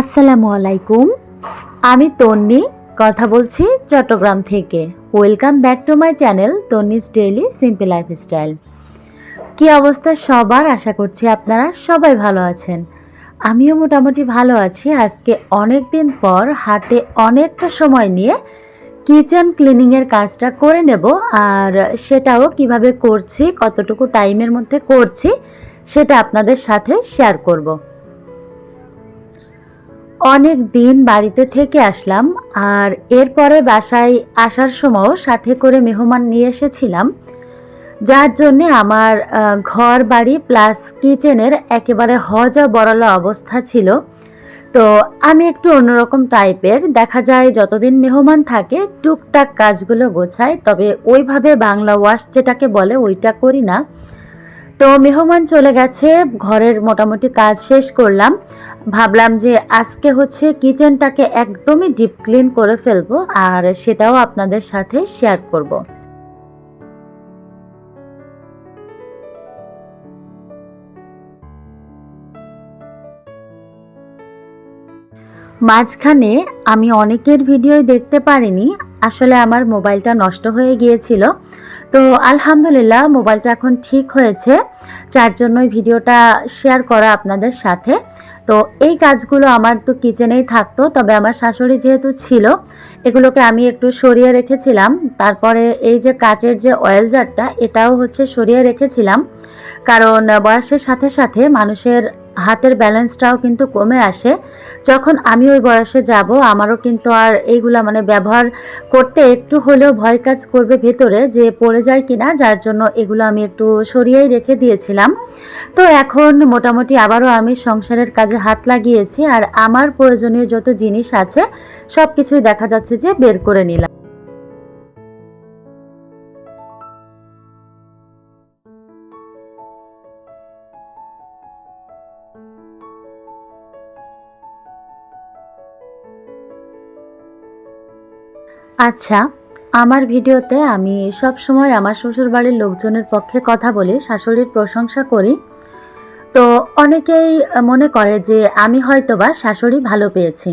আসসালামু আলাইকুম। আমি তন্নি, কথা বলছি চট্টগ্রাম থেকে। Welcome back to my channel Tonni's daily simple lifestyle কি অবস্থা সবার? আশা করছি আপনারা সবাই ভালো আছেন। আমিও মোটামুটি ভালো আছি। আজকে অনেক দিন পর হাতে অনেকটা সময় নিয়ে কিচেন ক্লিনিংয়ের কাজটা করে নেব। আর সেটাও কীভাবে করছি, কতটুকু টাইমের মধ্যে করছি, সেটা আপনাদের সাথে শেয়ার করব। অনেক দিন বাড়িতে থেকে আসলাম আর এরপরে বাসায় আসার সময়ও সাথে করে মেহমান নিয়ে এসেছিলাম। যার জন্যে আমার ঘর বাড়ি প্লাস কিচেনের একেবারে হজা বড়লা অবস্থা ছিল। তো আমি একটু অন্যরকম টাইপের। দেখা যায় যতদিন মেহমান থাকে, টুকটাক কাজগুলো গোছাই তবে ওইভাবে বাংলা ওয়াশ যেটাকে বলে ওইটা করি না। তো মেহমান চলে গেছে, ঘরের মোটামুটি কাজ শেষ করলাম। ভাবলাম যে আজকে হচ্ছে কিচেনটাকে একদমই ডিপ ক্লিন করে ফেলব আর সেটাও আপনাদের সাথে শেয়ার করব। মাঝখানে আমি অনেকের ভিডিও দেখতে পারিনি, আসলে আমার মোবাইলটা নষ্ট হয়ে গিয়েছিল। তো আলহামদুলিল্লাহ, মোবাইলটা এখন ঠিক হয়েছে। যার জন্যই ভিডিওটা শেয়ার করা আপনাদের সাথে। তো এই কাজগুলো আমার তো কিচেনেই থাকতো, তবে আমার শাশুড়ি যেহেতু ছিল, এগুলোকে আমি একটু সরিয়ে রেখেছিলাম। তারপরে এই যে কাচের যে অয়েল জারটা এটাও হচ্ছে সরিয়ে রেখেছিলাম। কারণ বয়সের সাথে সাথে মানুষের হাতের ব্যালেন্সটাও কিন্তু কমে আসে। যখন আমি ওই বয়সে যাব, আমারও কিন্তু আর এইগুলা মানে ব্যবহার করতে একটু হলেও ভয় কাজ করবে ভেতরে যে পড়ে যায় কিনা, যার জন্য এগুলো আমি একটু সরিয়েই রেখে দিয়েছিলাম। তো এখন মোটামুটি আবারও আমি সংসারের কাজে হাত লাগিয়েছি আর আমার প্রয়োজনীয় যত জিনিস আছে সব কিছুই দেখা যাচ্ছে যে বের করে নিলাম। আচ্ছা আমার ভিডিওতে আমি সব সময় আমার শ্বশুরবাড়ির লোকজনের পক্ষে কথা বলি, শাশুড়ির প্রশংসা করি। তো অনেকেই মনে করে যে আমি হয়তোবা শাশুড়ি ভালো পেয়েছি।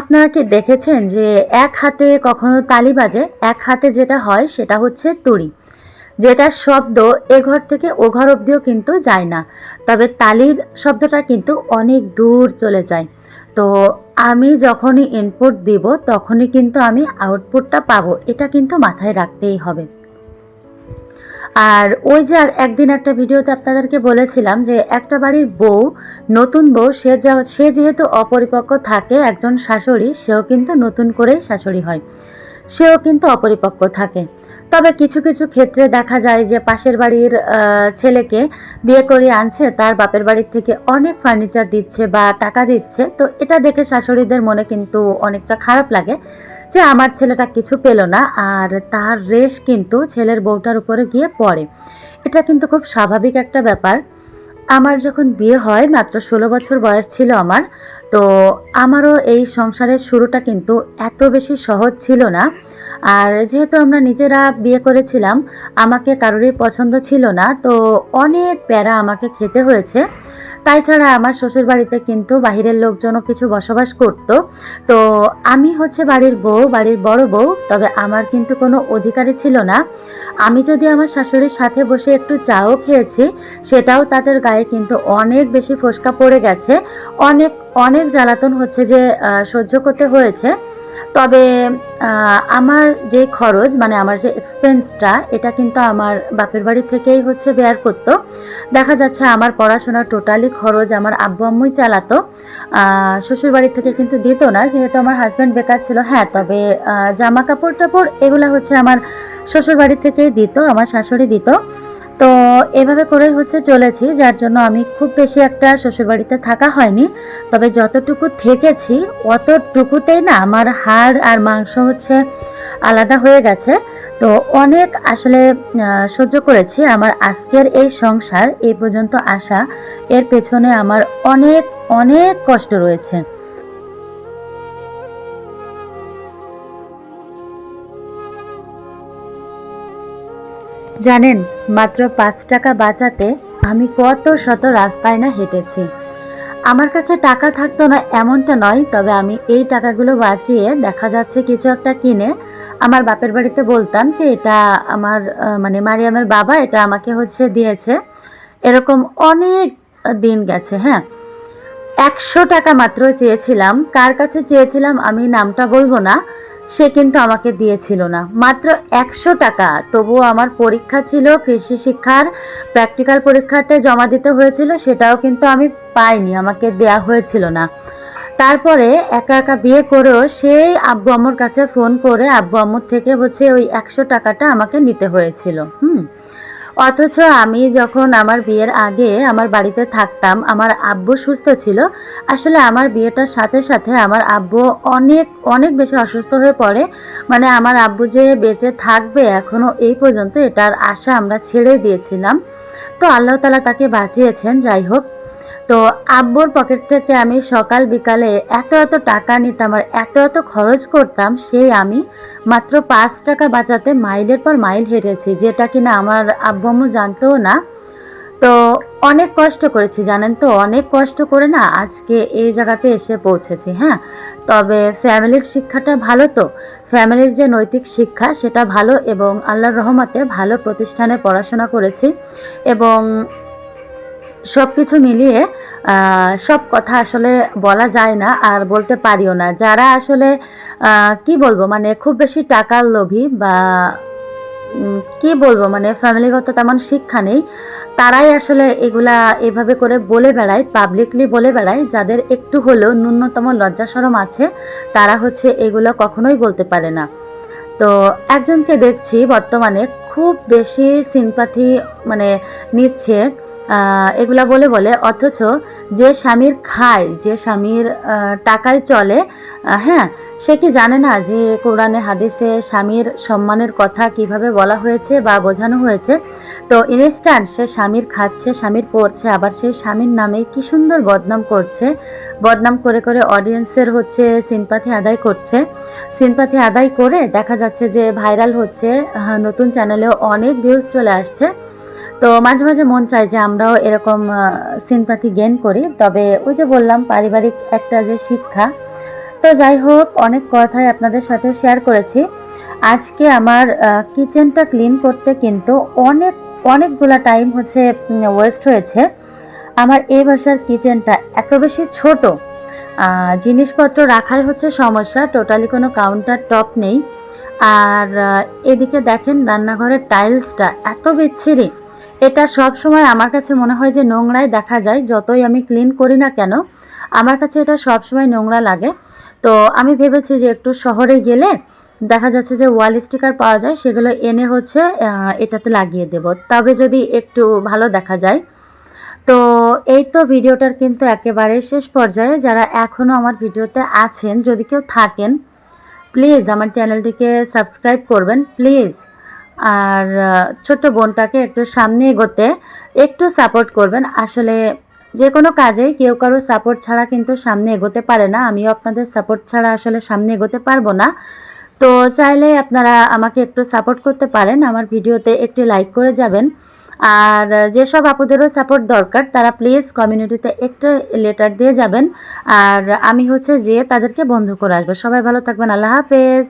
আপনারা কি দেখেছেন যে এক হাতে কখনো তালি বাজে, এক হাতে যেটা হয় সেটা হচ্ছে তুড়ি। যেটার শব্দ এ ঘর থেকে ও ঘর অবধিও কিন্তু যায় না। তবে তালির শব্দটা কিন্তু অনেক দূর চলে যায়। তো আমি যখনই ইনপুট দিব, তখনই কিন্তু আমি আউটপুটটা পাবো। এটা কিন্তু মাথায় রাখতেই হবে। আর ওই যে আর একদিন একটা ভিডিওতে আপনাদেরকে বলেছিলাম যে, একটা বাড়ির বউ, নতুন বউ, সে সে যেহেতু অপরিপক্ক থাকে, একজন শাশুড়ি, সেও কিন্তু নতুন করেই শাশুড়ি হয়। সেও কিন্তু অপরিপক্ক থাকে। তবে কিছু কিছু ক্ষেত্রে দেখা যায় যে পাশের বাড়ির ছেলেকে বিয়ে করে আনছে, তার বাপের বাড়ির থেকে অনেক ফার্নিচার দিচ্ছে বা টাকা দিচ্ছে। তো এটা দেখে শাশুড়িদের মনে কিন্তু অনেকটা খারাপ লাগে যে আমার ছেলেটা কিছু পেল না আর তার রেশ কিন্তু ছেলের বউটার উপরে গিয়ে পড়ে। এটা কিন্তু খুব স্বাভাবিক একটা ব্যাপার। আমার যখন বিয়ে হয়, মাত্র ষোলো বছর বয়স ছিল আমার, তো আমারও এই সংসারের শুরুটা কিন্তু এত বেশি সহজ ছিল না। আর যেহেতু আমরা নিজেরা বিয়ে করেছিলাম, আমাকে কারোরই পছন্দ ছিল না, তো অনেক প্যারা আমাকে খেতে হয়েছে। তাই ছাড়া আমার শ্বশুর বাড়িতে কিন্তু বাহিরের লোকজনও কিছু বসবাস করত। তো আমি হচ্ছে বাড়ির বউ, বাড়ির বড় বউ, তবে আমার কিন্তু কোনো অধিকারই ছিল না। আমি যদি আমার শাশুড়ির সাথে বসে একটু চাও খেয়েছি, সেটাও তাদের গায়ে কিন্তু অনেক বেশি ফোসকা পড়ে গেছে। অনেক অনেক জ্বালাতন হচ্ছে যে সহ্য করতে হয়েছে। তবে আমার যে খরচ মানে আমার যে এক্সপেন্সটা এটা কিন্তু আমার বাপের বাড়ি থেকেই হচ্ছে বেয়ার করতো। দেখা যাচ্ছে আমার পড়াশোনার টোটালি খরচ আমার আব্বু আম্মুই চালাতো। শ্বশুর বাড়ি থেকে কিন্তু দিত না, যেহেতু আমার হাজব্যান্ড বেকার ছিল। হ্যাঁ তবে জামা কাপড় টাপড় এগুলো হচ্ছে আমার শ্বশুর বাড়ি থেকেই দিত, আমার শাশুড়ি দিত। তো এভাবে করে হচ্ছে চলেছি, যার জন্য আমি খুব বেশি একটা শ্বশুর বাড়িতে থাকা হয়নি। তবে যতটুকু থেকেছি, অতটুকুতেই না আমার হাড় আর মাংস হচ্ছে আলাদা হয়ে গেছে। তো অনেক আসলে সহ্য করেছি। আমার আজকের এই সংসার, এই পর্যন্ত আসা, এর পেছনে আমার অনেক অনেক কষ্ট রয়েছে। জানেন, মাত্র পাঁচ টাকা বাঁচাতে আমি কত শত রাস্তায় না হেঁটেছি। আমার কাছে টাকা থাকতো না এমনটা নয়, তবে আমি এই টাকাগুলো বাঁচিয়ে দেখা যাচ্ছে কিছু একটা কিনে আমার বাপের বাড়িতে বলতাম যে এটা আমার মানে মারিয়ামের বাবা এটা আমাকে হচ্ছে দিয়েছে। এরকম অনেক দিন গেছে হ্যাঁ। একশো টাকা মাত্র চেয়েছিলাম। কার কাছে চেয়েছিলাম আমি নামটা বলব না। সে কিন্তু আমাকে দিয়েছিল না। মাত্র একশো টাকা। তবুও আমার পরীক্ষা ছিল, কৃষি শিক্ষার প্র্যাকটিক্যাল পরীক্ষাতে জমা দিতে হয়েছিল, সেটাও কিন্তু আমি পাইনি, আমাকে দেয়া হয়েছিল না। তারপরে একা একা বিয়ে করেও সেই আব্বু আম্মুর কাছে ফোন করে আব্বু আম্মুর থেকে হচ্ছে ওই একশো টাকাটা আমাকে নিতে হয়েছিল। হুম? অথচ আমি যখন আমার বিয়ের আগে আমার বাড়িতে থাকতাম, আমার আব্বু সুস্থ ছিল। আসলে আমার বিয়েটার সাথে সাথে আমার আব্বু অনেক অনেক বেশি অসুস্থ হয়ে পড়ে। মানে আমার আব্বু যে বেঁচে থাকবে এখনও এই পর্যন্ত এটার আশা আমরা ছেড়ে দিয়েছিলাম। তো আল্লাহ তালা তাকে বাঁচিয়েছেন, যাই হোক। তো আব্বুর পকেট থেকে আমি সকাল বিকালে এত এত টাকা নিতাম আর এত এত খরচ করতাম, সেই আমি মাত্র পাঁচ টাকা বাঁচাতে মাইলের পর মাইল হেঁটেছি, যেটা কিনা আমার আব্বু আম্মু জানতেও না। তো অনেক কষ্ট করেছি, জানেন তো, অনেক কষ্ট করে না আজকে এই জায়গাতে এসে পৌঁছেছি হ্যাঁ? তবে ফ্যামিলির শিক্ষাটা ভালো তো, ফ্যামিলির যে নৈতিক শিক্ষা সেটা ভালো এবং আল্লাহর রহমতে ভালো প্রতিষ্ঠানে পড়াশোনা করেছি এবং সব কিছু মিলিয়ে সব কথা আসলে বলা যায় না আর বলতে পারিও না। যারা আসলে কি বলব মানে খুব বেশি টাকার লোভী বা কি বলব মানে ফ্যামিলিগত তেমন শিক্ষা নেই, তারাই আসলে এগুলা এভাবে করে বলে বেড়ায় পাবলিকলি বলে বেড়ায়, যাদের একটু হলেও ন্যূনতম লজ্জা শরম আছে, তারা হচ্ছে এগুলো কখনোই বলতে পারে না। তো একজনকে দেখছি বর্তমানে খুব বেশি সিম্পাথি মানে নিচ্ছে এগুলা বলে বলে, অথচ যে স্বামীর খায়, যে স্বামীর টাকায় চলে হ্যাঁ সে কি জানে না যে কোরআনে, হাদিসে স্বামীর সম্মানের কথা কীভাবে বলা হয়েছে বা বোঝানো হয়েছে? তো ইনস্ট্যান্ট সে স্বামীর খাচ্ছে, স্বামীর পড়ছে, আবার সেই স্বামীর নামে কি সুন্দর বদনাম করছে, বদনাম করে করে অডিয়েন্সের হচ্ছে সিম্পাথি আদায় করছে। সিম্পাথি আদায় করে দেখা যাচ্ছে যে ভাইরাল হচ্ছে নতুন চ্যানেলেও অনেক ভিউজ চলে আসছে। তো মাঝে মাঝে মন চায় যে আমরাও এরকম সিম্পাথি গেন করি। তবে ওই যে বললাম, পারিবারিক একটা যে শিক্ষা। তো যাই হোক, অনেক কথাই আপনাদের সাথে শেয়ার করেছি। আজকে আমার কিচেনটা ক্লিন করতে কিন্তু অনেক, অনেকগুলা টাইম হচ্ছে ওয়েস্ট হয়েছে। আমার এই বাসার কিচেনটা এত বেশি ছোট। জিনিসপত্র রাখার হচ্ছে সমস্যা টোটালি কোনো কাউন্টার টপ নেই। আর এদিকে দেখেন রান্নাঘরের টাইলসটা এত বিচ্ছিরি। এটা সব সময় আমার কাছে মনে হয় যে নোংরাই দেখা যায়, যতই আমি ক্লিন করি না কেন। আমার কাছে এটা সব সময় নোংরা লাগে। তো আমি ভেবেছি যে একটু শহরে গেলে দেখা যাচ্ছে যে ওয়াল স্টিকার পাওয়া যায়, সেগুলো এনে হচ্ছে এটাতে লাগিয়ে দেব। তবে যদি একটু ভালো দেখা যায়। তো এই তো ভিডিওটার কিন্তু একেবারে শেষ পর্যায়ে। যারা এখনও আমার ভিডিওতে আছেন, যদি কেউ থাকেন প্লিজ আমার চ্যানেলটিকে সাবস্ক্রাইব করবেন। প্লিজ আর ছোট্ট বোনটাকে একটু সামনে এগোতে একটু সাপোর্ট করবেন। আসলে যে কোনো কাজেই কেউ কারও সাপোর্ট ছাড়া কিন্তু সামনে এগোতে পারে না। আমিও আপনাদের সাপোর্ট ছাড়া আসলে সামনে এগোতে পারব না। তো চাইলে আপনারা আমাকে একটু সাপোর্ট করতে পারেন। আমার ভিডিওতে একটি লাইক করে যাবেন। আর, যেসব আপুদেরও সাপোর্ট দরকার, তারা প্লিজ কমিউনিটিতে একটু লেটার দিয়ে যাবেন। আর, আমি হচ্ছে যে তাদেরকে বন্ধ করে আসব। সবাই ভালো থাকবেন। আল্লাহ হাফেজ।